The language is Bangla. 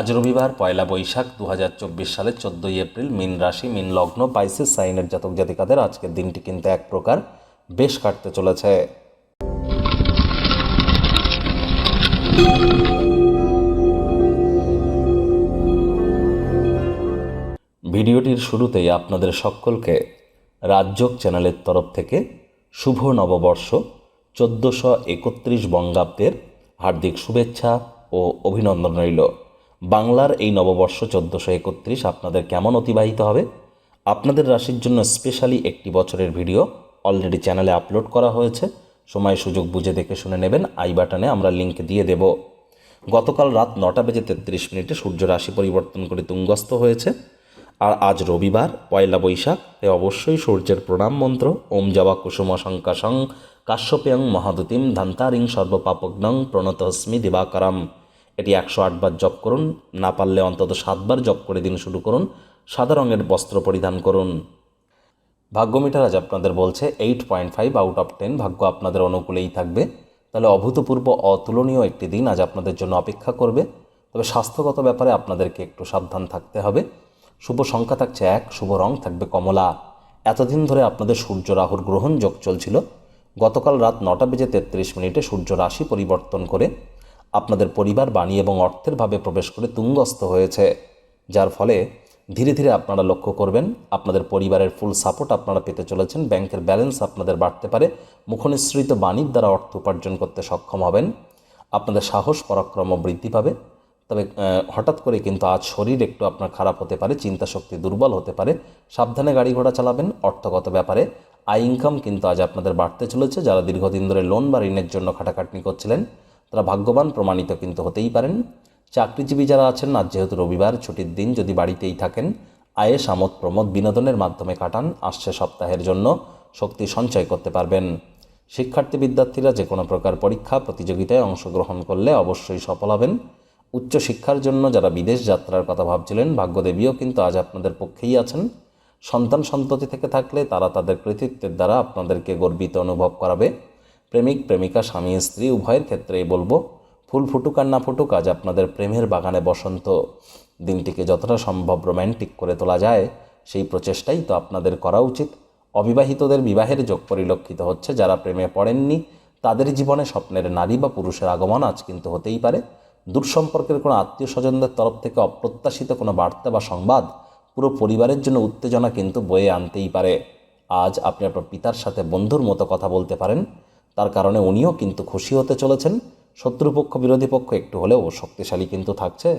আজ রবিবার, পয়লা বৈশাখ দু হাজার চব্বিশ সালের চোদ্দোই এপ্রিল, মিন রাশি, মিন লগ্ন পাইসিস সাইনের জাতক জাতিকাদের আজকের দিনটি কিন্তু এক প্রকার বেশ কাটতে চলেছে। ভিডিওটির শুরুতেই আপনাদের সকলকে রাজযোগ চ্যানেলের তরফ থেকে শুভ নববর্ষ, চোদ্দোশো একত্রিশ বঙ্গাব্দের হার্দিক শুভেচ্ছা ও অভিনন্দন রইল। বাংলার এই নববর্ষ চোদ্দোশো একত্রিশ আপনাদের কেমন অতিবাহিত হবে? আপনাদের রাশির জন্য স্পেশালি একটি বছরের ভিডিও অলরেডি চ্যানেলে আপলোড করা হয়েছে। সময়, সুযোগ বুঝে দেখে শুনে নেবেন। আই বাটনে আমরা লিঙ্ক দিয়ে দেব। গতকাল রাত নটা বেজে তেত্রিশ মিনিটে সূর্য রাশি পরিবর্তন করে তুঙ্গস্থ হয়েছে। আর আজ রবিবার, পয়লা বৈশাখ, এ অবশ্যই সূর্যের প্রণাম মন্ত্র। ওম জবা কুসুম শঙ্কাশং, কাশ্যপেয়ং মহাদুতিম, ধান্তারিং সর্বপাপগ্নং প্রণতস্মি দিবাকরম। এটি একশো আটবার জপ করুন, না পারলে অন্তত সাতবার জপ করে দিন শুরু করুন, সাদা রঙের বস্ত্র পরিধান করুন। ভাগ্য মিটার আজ আপনাদের বলছে eight point five out of ten ভাগ্য আপনাদের অনুকূলেই থাকবে। তাহলে অভূতপূর্ব অতুলনীয় একটি দিন আজ আপনাদের জন্য অপেক্ষা করবে। তবে স্বাস্থ্যগত ব্যাপারে আপনাদেরকে একটু সাবধান থাকতে হবে। শুভ সংখ্যা থাকছে এক, শুভ রং থাকবে কমলা। এতদিন ধরে আপনাদের সূর্য রাহুর গ্রহণ যোগ চলছিল। গতকাল রাত নটা বেজে তেত্রিশ মিনিটে সূর্য রাশি পরিবর্তন করে আপনাদের পরিবার, বাণী এবং অর্থের ভাবে প্রবেশ করে তুঙ্গস্থ হয়েছে, যার ফলে ধীরে ধীরে আপনারা লক্ষ্য করবেন, আপনাদের পরিবারের ফুল সাপোর্ট আপনারা পেতে চলেছেন, ব্যাংকের ব্যালেন্স আপনাদের বাড়তে পারে, মুখনিসৃত বাণীর দ্বারা অর্থ উপার্জন করতে সক্ষম হবেন, আপনাদের সাহস, পরাক্রম বৃদ্ধি পাবে, তবে হঠাৎ করে কিন্তু আজ শরীর একটু আপনার খারাপ হতে পারে চিন্তা শক্তি দুর্বল হতে পারে, সাবধানে গাড়ি ঘোড়া চালাবেন, অর্থগত ব্যাপারে আয় ইনকাম কিন্তু আজ আপনাদের বাড়তে চলেছে, যারা দীর্ঘদিন ধরে লোন বা ঋণের জন্য খাটাখাটনি করছিলেন তারা ভাগ্যবান, প্রমাণিত কিন্তু হতেই পারেন। চাকরিজীবী যারা আছেন, আজ যেহেতু রবিবার, ছুটির দিন যদি বাড়িতেই থাকেন, আয়ে সামত প্রমোদ বিনোদনের মাধ্যমে কাটান, আসছে সপ্তাহের জন্য শক্তি সঞ্চয় করতে পারবেন। শিক্ষার্থী বিদ্যার্থীরা যে কোনো প্রকার পরীক্ষা, প্রতিযোগিতায় অংশগ্রহণ করলে অবশ্যই সফল হবেন। উচ্চশিক্ষার জন্য যারা বিদেশ যাত্রার কথা ভাবছিলেন, ভাগ্যদেবীও কিন্তু আজ আপনাদের পক্ষেই আছেন। সন্তান সন্ততি থেকে থাকলে তারা তাদের কৃতিত্বের দ্বারা আপনাদেরকে গর্বিত অনুভব করাবে। প্রেমিক, প্রেমিকা, স্বামী, স্ত্রী, উভয়ের ক্ষেত্রেই বলব, ফুল ফুটুক আর না ফুটুক, আজ আপনাদের প্রেমের বাগানে বসন্ত দিনটিকে যতটা সম্ভব রোম্যান্টিক করে তোলা যায়, সেই প্রচেষ্টাই তো আপনাদের করা উচিত। অবিবাহিতদের বিবাহের যোগ পরিলক্ষিত হচ্ছে, যারা প্রেমে পড়েননি, তাদের জীবনে স্বপ্নের নারী বা পুরুষের আগমন আজ কিন্তু হতেই পারে। দূর সম্পর্কের কোনো আত্মীয় স্বজনদের তরফ থেকে অপ্রত্যাশিত কোনো বার্তা বা সংবাদ, পুরো পরিবারের জন্য উত্তেজনা কিন্তু বয়ে আনতেই পারে। আজ আপনি আপনার পিতার সাথে বন্ধুর মতো কথা বলতে পারেন তার কারণে উনিও কিন্তু খুশি হতে চলেছেন। শত্রুপক্ষ, বিরোধী পক্ষ একটু হলেও শক্তিশালী কিন্তু থাকছে।